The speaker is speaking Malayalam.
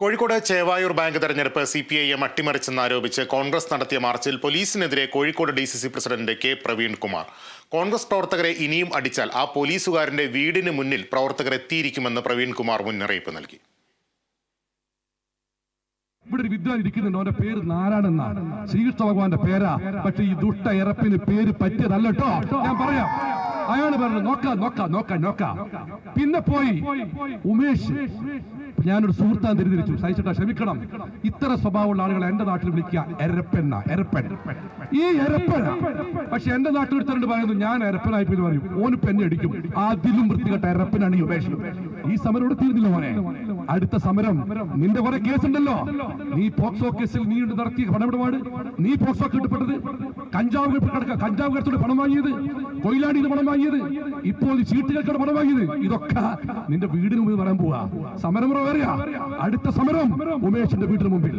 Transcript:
കോഴിക്കോട് ചേവായൂർ ബാങ്ക് തെരഞ്ഞെടുപ്പ് സി പി ഐ എം അട്ടിമറിച്ചെന്നാരോപിച്ച് കോൺഗ്രസ് നടത്തിയ മാർച്ചിൽ പോലീസിനെതിരെ Kozhikode D C C president K Praveen Kumar Congress പ്രവർത്തകരെ ഇനിയും അടിച്ചാൽ ആ പോലീസുകാരന്റെ വീടിന് മുന്നിൽ പ്രവർത്തകർ എത്തിയിരിക്കുമെന്ന് പ്രവീൺ കുമാർ മുന്നറിയിപ്പ് നൽകി. ഇവിടെ ഒരു വിദ്വാൻ ഇരിക്കുന്നുണ്ട്. അവന്റെ പേര് നാരായണെന്നാണ് ശ്രീകൃഷ്ണ ഭഗവാന്റെ പേരാ. പക്ഷെ ഈ ദുഷ്ട ഇറപ്പിന് പേര് പറ്റിയതല്ലോ ഞാൻ പറയാം. അയാൾ പറഞ്ഞു നോക്കാം നോക്കാം നോക്കാം നോക്കാം. പിന്നെ പോയി ഉമേഷ് ഞാനൊരു സുഹൃത്താൻ തിരിതിരിച്ചു. സഹിച്ചിട്ടാ ക്ഷമിക്കണം. ഇത്ര സ്വഭാവമുള്ള ആളുകളെ എന്റെ നാട്ടിൽ വിളിക്കുക. എരപ്പെന്ന എരപ്പൻ. ഈ എരപ്പൻ. പക്ഷെ എന്റെ നാട്ടിൽ ഒരുത്തരുണ്ട് പറയുന്നു ഞാൻ എരപ്പനായി പോയി പറയും. ഓന് പെന്നെ അടിക്കും. അതിലും വൃത്തികെട്ട എരപ്പനാണ് ഈ ഉപേക്ഷ ഈ സമരം ഇവിടെ തീർന്നില്ല മോനെ? അടുത്ത സമരം. നിന്റെ കുറെ കേസുണ്ടല്ലോ നീ പോക്സോ കേസിൽ നീ നടത്തിയ പണമിടപാട്. നീ പോക്സോ കിട്ടപ്പെട്ടത് കഞ്ചാവ് കിടക്ക കഞ്ചാവ് കടത്തോട് പണം വാങ്ങിയത്. കൊയിലാടിയിൽ പണം വാങ്ങിയത്. ഇപ്പോൾ ചീട്ടുകൾക്കാണ് പണം വാങ്ങിയത്. ഇതൊക്കെ നിന്റെ വീടിന് മുമ്പിൽ പറയാൻ പോവാ. സമരം പറയാ അടുത്ത സമരം ഉമേഷിന്റെ വീടിന് മുമ്പിൽ.